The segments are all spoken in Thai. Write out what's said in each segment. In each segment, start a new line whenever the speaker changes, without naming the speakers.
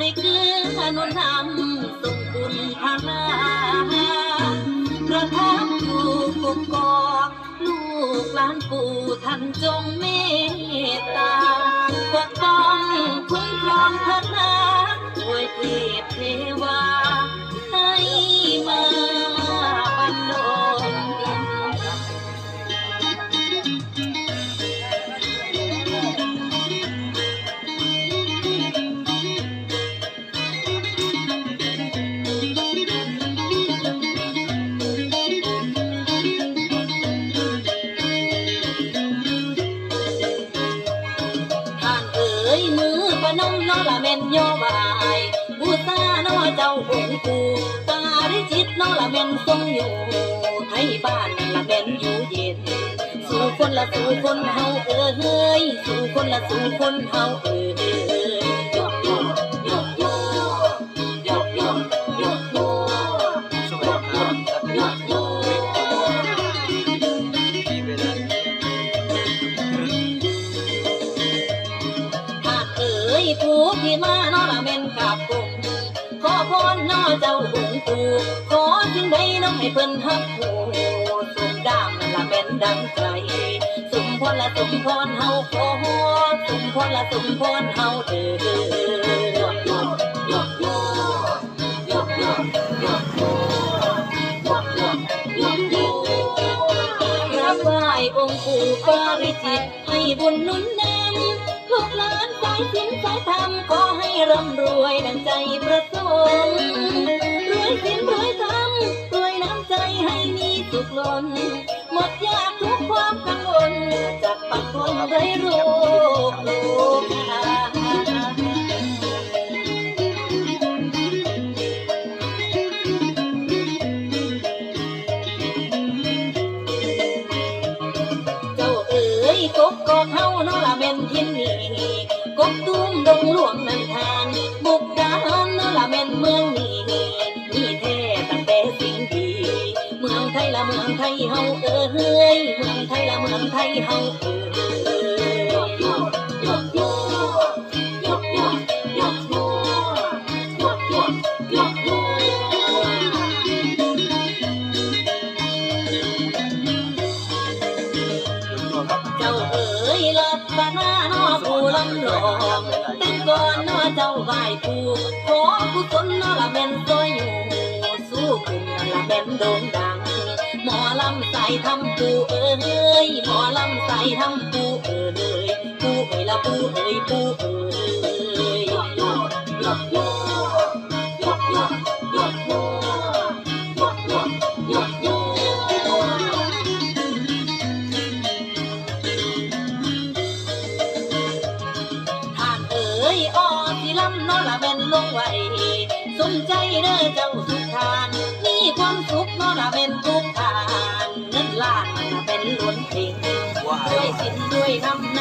ให้เกื้อ
หนุนนำส่งบุญพานาประทับอยู่กุกกอกลูกหลานปู่ท่านจงเมตตาปกป้องคุ้มครองพนาด้วยเทพเทวา มือปนมน้อละเม่นยอบายบูซาน้อเจ้าองคูปาริจิตน้อละเมนทรงอยู่ไทยบ้านละเมนอยู่เย็น สู่คนละสู่คนเฮาเอ้ยสู่คนละสู่คนเฮาเอ้ย กั
บ
กงขอพรน้อเจ้าหงคูขอถึงใดน้องให้เพิ่นฮักหูสุมดามละแม่นดังใจสมพรละสมพรเฮาขอสมพรละสมพรเฮาเด้อยกราไหว้องค์ปู่ปาริจิตให้บุญนุนนำลูกหลานายสินสายธรรมขอให้ร่ำรวยดังใจประสงค์รวยสินรวยธรรมรวยน้ำใจให้มีสุขล้นหมดยากทุกความกังวลจากปักคนไร้โรคโลกาเจ้าเอ๋ยกบกอกเฮาเนาะละเม่นทินนี่ หลวงนันทานบุกดาหารนละเมนเมืองนี่มีแท้ตั้งแต่สิ่งดีเมืองไทยละเมืองไทยเฮาเอ้ยเมืองไทยละเมืองไทยเฮาเอ้ย từng con nó trong vài cụ có cụ xuân nó là men tôi nhủ. Su cùng là men đồn đàng mò lâm sai thăm cụ ơi, mò lâm sai thăm cụ ơi. Cụ ơi là cụ ơi cụ ơi. Hãy subscribe cho kênh Ghiền Mì Gõ สนใจเด้อเจ้าทุกทาน มีความสุขเนอละแม่นทุกทาน เงินล้านมันละเป็นล้วนเพ่ง
ว้า
ด้วย
ย
สินด้วยทำ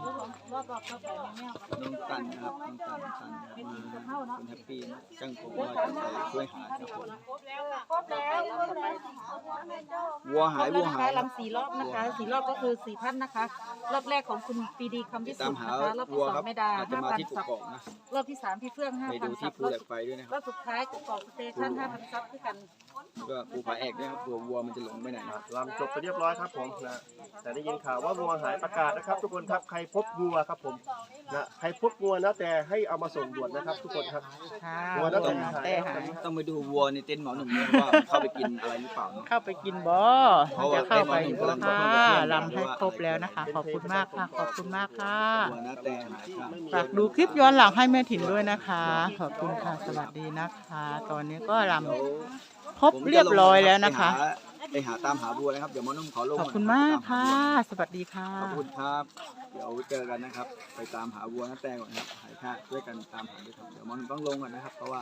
น้อ
ง
รอบๆเข้าไปในนวครับ
น้องตันนะครับน้องตันตันมาคุณแฮปปี้นะช่งผมว่าจะช่วยหาครับผม
ครบแล้วครบแล้ว
วัวหายวัวหาย
ลำสี่รอบนะคะสี่รอบก็คือสี่พันนะคะ รอบแรกของคุณปีดีคำพิสุ
ม
ทธิ์นะคะรอบที่สองไม่ดา
อาจจะ
ห้าพัน
ที่กุ
ซับ
กอกนะ
รอบที่สามพี่เฟื่องห้า
ไป
พั
ดู
นซั
ที่
บ
ภูเล็กไฟด้วยนะ
รอบสุดท้ายกุกกอกสเตชันห้าพันซับด้วยกัน
ก็ภูผาแอกด้วยครับวัววัวมันจะหลงไปไหนนะครับ
ลำจบไปเรียบร้อยครับผมนะแต่ได้ยินข่าวว่าวัวหายประกาศนะครับ ทุกคนครับใครพบงัวครับผมนะใครพบงัวนะแต่ให้เอามาส่งด่วนนะครับ ทุกคนครับ
ค่ะ
งัวนะแต่
แต่หา
ต้องไปดูวัวในเต็นท์หมอหนุ่มเนี่ยว่าเข้าไปกินอะไรหรือเปล่าเนอะ
เข้าไปกินบ่
เพราะว่า
จะเข้าไป
เต็นท์หมอหนุ่มกำลัง
ค่ะ
จะเข้าไปเที่ยว
ลำให้ครบแล้วนะคะ ขอบคุณมากค่ะ ขอบคุณมากค่ะ
วัวนะแต่หายครับ
ฝากดูคลิปย้อนหลังให้แม่ถิ่นด้วยนะคะ ขอบคุณค่ะ สวัสดีนะคะ ตอนนี้ก็ลำครบเรียบร้อยแล้วนะคะ
ไปหาตามหาบัวนะครับ เดี๋ยวหมอหนุ่มขอลง
ขอบ
ก่น
คุณมากค่ะ สวัสดีค่ะ
ขอบคุณครับ เดี๋ยวเจอกันนะครับ ไปตามหาวัวนะแต่ก่อนนะครับหายค่าช่วยกันตามหาด้วยครับเดี๋ยวหมอหนุ่มต้องลงก่อนนะครับ เพราะว่า